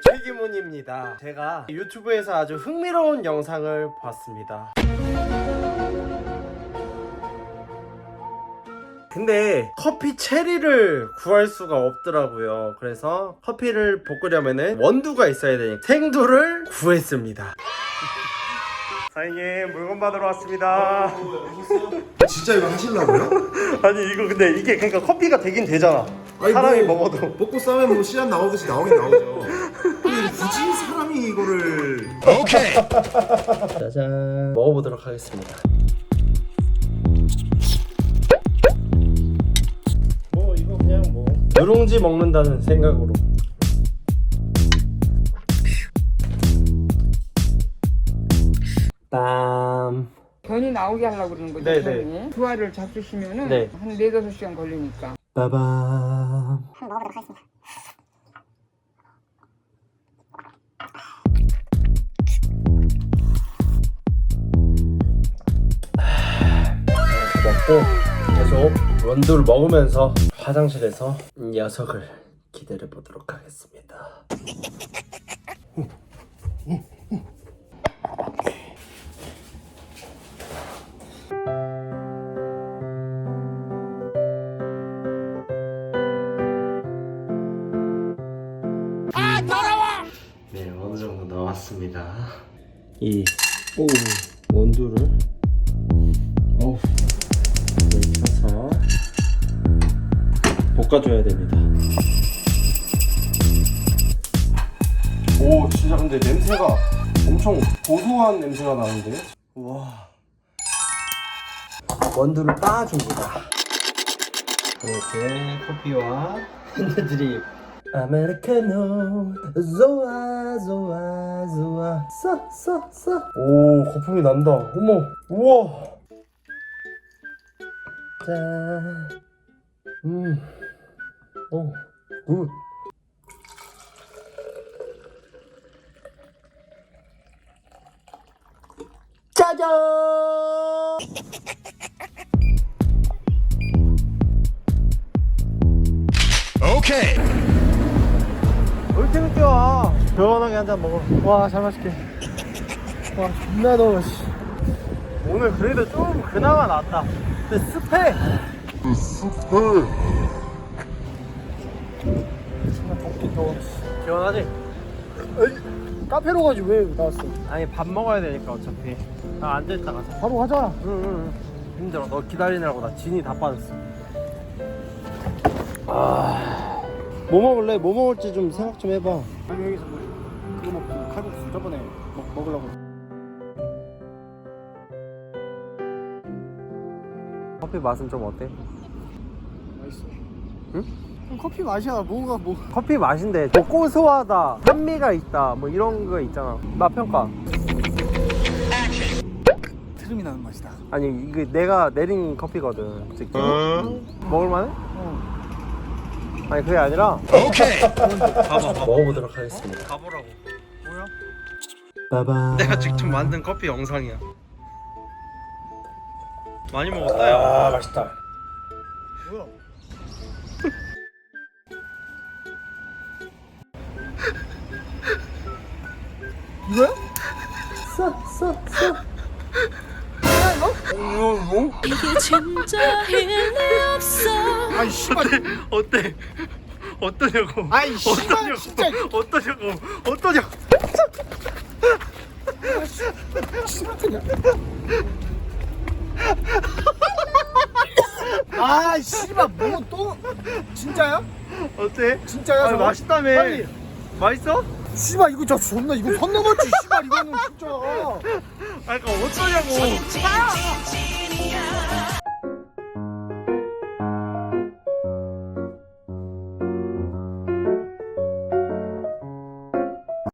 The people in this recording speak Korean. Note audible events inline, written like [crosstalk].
최기문입니다. 제가 유튜브에서 아주 흥미로운 영상을 봤습니다. 근데 커피 체리를 구할 수가 없더라고요. 그래서 커피를 볶으려면은 원두가 있어야 되니 생두를 구했습니다. 사장님 물건 받으러 왔습니다. 진짜 이거 하실라고요? [laughs] 아니 이거 근데 이게 그러니까 커피가 되긴 되잖아. 아니, 사람이 뭐, 먹어도. 먹고 싸면 뭐 씨앗 나오듯이 나오긴 나오죠. 이거를 짜잔. 먹어보도록 하겠습니다. 뭐 이거 그냥 뭐. 누룽지 먹는다는 생각으로. 빰 변이 나오게 하려고 그러는 거죠, 네, 변이. 두 알을 잡수시면은 네. 한 네다섯 시간 걸리니까. 빠밤. 먹 고 계속 원두를 먹으면서 화장실에서 녀석을 기다려 보도록 하겠습니다. 네, 어느 정도 나왔습니다. 이 오, 원두를 볶아줘야 됩니다. 오, 진짜 근데 냄새가 엄청 고소한 냄새가 나는데? 와. 원두를 빻아줍니다. 이렇게 커피와 [laughs] 핸드드립 아메리카노 좋아 좋아 좋아 써써써오 거품이 난다 어머 우와 음. 자음 어굿 짜잔 오케이. 왜 이렇게 늦게 와? 시원하게 한 잔 먹어. 와, 잘 마실게. 와, 존나 더워, 씨. 오늘 그래도 좀 그나마 낫다. 근데 습해. 습해. 더워. 시원하지? 카페로 가지 왜 나왔어? 아니, 밥 먹어야 되니까 어차피. 나 앉아있다 가자. 바로 가자. 응, 응, 응. 힘들어. 너 기다리느라고 나 진이 다 빠졌어. 아. 뭐 먹을래? 뭐 먹을지 좀 생각 좀 해봐. 아니 여기서 뭐 그거 먹고 칼국수 저번에 먹, 먹으려고. 커피 맛은 좀 어때? 맛있어. 응? 그럼 커피 맛이야. 뭐가 뭐? 커피 맛인데 뭐 고소하다, 산미가 있다, 뭐 이런 거 있잖아. 맛 평가. 트름이 나는 맛이다. 아니 이게 내가 내린 커피거든. 직접. 먹을만해? 어. 아니 그게 아니라. 오케이. 가봐. 먹어보도록 하겠습니다. 가보라고. 뭐야? 빠밤. 내가 직접 만든 커피 영상이야. 많이 먹었다 야. 아 맛있다. 뭐야? 이거야? 이게 진짜 일리 없어 아이 씨발. 어때? 어떠냐고? 아이 씨발 어떠냐고? 진짜. 어떠냐고? 그냥. 아 씨발 뭐 또 진짜야? 어때? 진짜야? 아, 저거? 맛있다며. 빨리. 맛있어? 씨발 이거 저 존나 이거 선 넘었지 씨발 이거는 진짜. 아, 그니까 어쩌냐고. 아,